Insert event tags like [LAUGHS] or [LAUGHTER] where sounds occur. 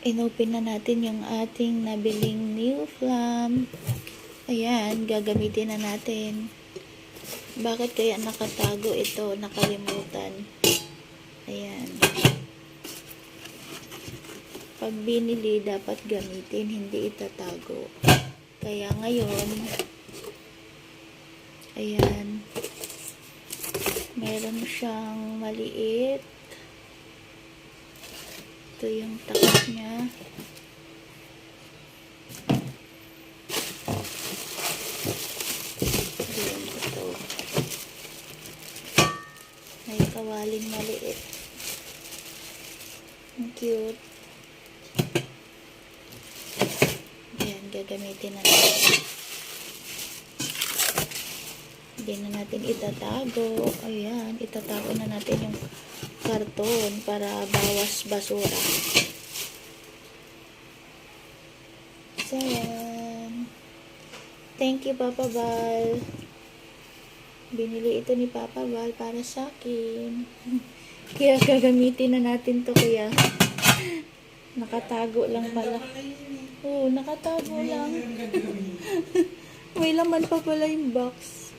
inopen na natin yung ating nabiling new flam. Ayan, gagamitin na natin. Bakit kaya nakatago ito? Nakalimutan. Ayan. Pag binili, dapat gamitin, hindi itatago. Kaya ngayon, ayan, meron siyang maliit. Ito yung takip niya. Ayan, ito. May kawaling maliit. Ang cute. Ayan, gagamitin na natin. Hindi na natin itatago. Ayan, itatago na natin yung karton para bawas basura. So, ayan. Thank you, Papa Val. Binili ito ni Papa Val para sa akin. [LAUGHS] Kaya gagamitin na natin to kuya. [LAUGHS] Nakatago lang pala. Oo, nakatago lang. [LAUGHS] May laman pa pala yung box.